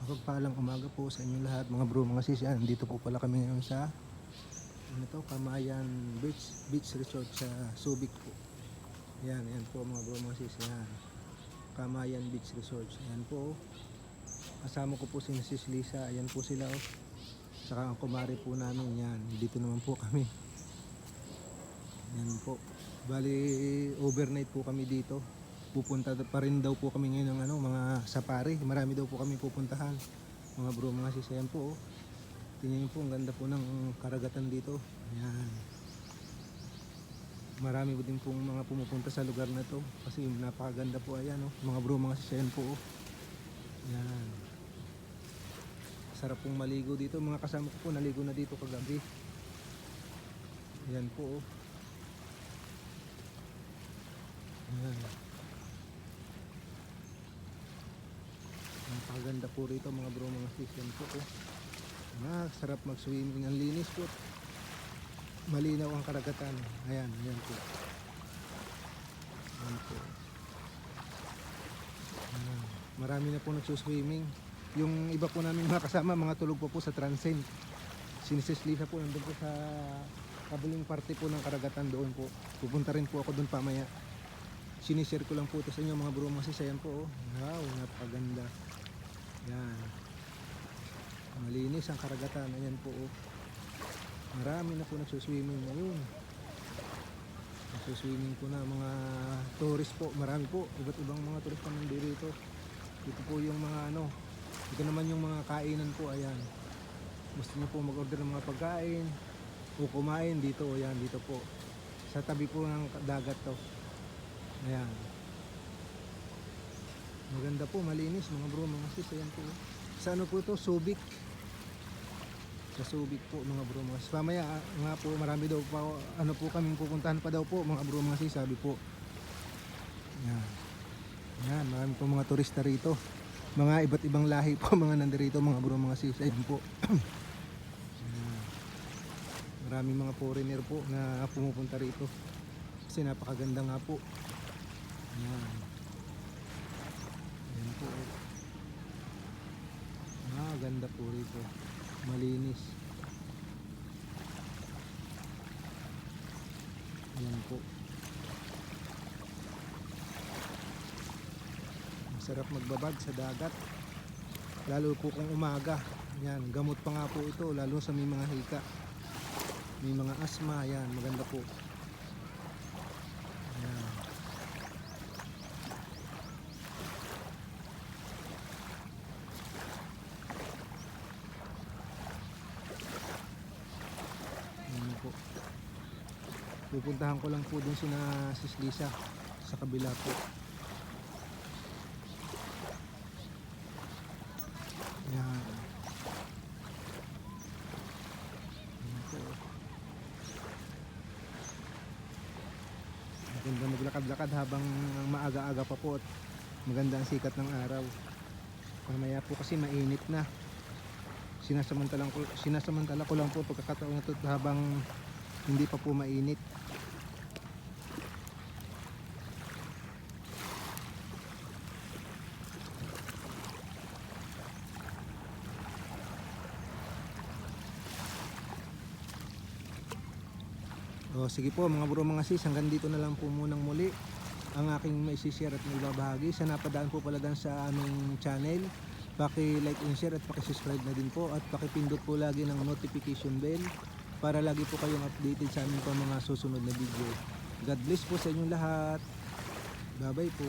mapagpalang umaga po sa inyo lahat mga bro mga sis. Yan, dito po pala kami ngayon sa ano to, Kamayan Beach, Beach Resort sa Subic po. Yan, yan po mga bro mga sis. Yan. Kamayan Beach Resort. Yan po. Kasama ko po si Sis Lisa. Ayan po sila oh. Saka ang kumari po namin yan. Dito naman po kami. Yan po. Bali overnight po kami dito. Pupunta pa rin daw po kami ngayon ng ano, mga safari. Marami daw po kami pupuntahan. Mga bro, mga sis. Po. Oh. Tingnan niyo po, ang ganda po ng karagatan dito. Ayan. Marami po din pong mga pumupunta sa lugar na to. Kasi napakaganda po. Ayan oh. Mga bro, mga sis. Ayan po. Oh. Ayan. Sarap pong maligo dito. Mga kasama ko po naligo na dito kagabi. Ayan po. Oh. Ayan. Napakaganda po rito mga bro mga sis. Yan po. Oh. Ah, sarap mag-swimming. Ang linis po. Malinaw ang karagatan. Ayan, ayan po. Ayan po. Ayan. Marami na po nagsuswimming. Yung iba po namin mga kasama, mga tulog pa po sa transcend. Sinisis Lisa po, nandun po sa kabuling parte po ng karagatan doon po. Pupunta rin po ako doon pamaya. Sinishare ko lang po ito sa inyo mga bro mga sis. Ayan po. Oh. Wow, napakaganda. Yan. Malinis ang karagatan. Ayan po. Oh. Marami na po nagsuswimming ngayon. Nagsuswimming po na mga tourist po. Marami po. Iba't ibang mga tourist pa nandito. Dito po yung mga ano. Ito naman yung mga kainan po. Ayan. Gusto niyo po mag-order ng mga pagkain o kumain dito. Ayan, dito po. Sa tabi po ng dagat to. Ayan. Maganda po, malinis mga bro, mga sis. Ayan po. Sa ano po to? Subic. Sa Subic po mga bro, mga sis. Mamaya ah, nga po, marami daw pa, ano po kaming pupuntahan pa daw po mga bro, mga sis. Sabi po. Ayan. Ayan, marami po mga turista rito. Mga iba't ibang lahi po mga nandirito mga bro, mga sis. Ayan po. Maraming mga foreigner po na pumupunta rito. Kasi napakaganda nga po. Ayan. Po. Ah, ganda po rito. Malinis. Ayan po. Masarap magbabad sa dagat. Lalo po kung umaga. Ayan, gamot pa nga po ito. Lalo sa may mga hika. May mga asma. Ayan, maganda po. Pupuntahan ko lang po dun si na Sis Lisa sa kabila po. Po. Maganda maglakad-lakad habang maaga-aga pa po at maganda ang sikat ng araw. Mamaya po kasi mainit na. Sinasamantala ko, sinasamantala ko lang po pagkakataon na to habang hindi pa po mainit. O sige po mga bro mga sis, hanggang dito na lang po munang muli ang aking maisishare at maibabahagi. Sa napadaan po pala dyan sa aming channel, paki-like and share at paki-subscribe na din po at paki-pindot po lagi ng notification bell para lagi po kayong updated sa aming pang mga susunod na video. God bless po sa inyong lahat. Bye-bye po.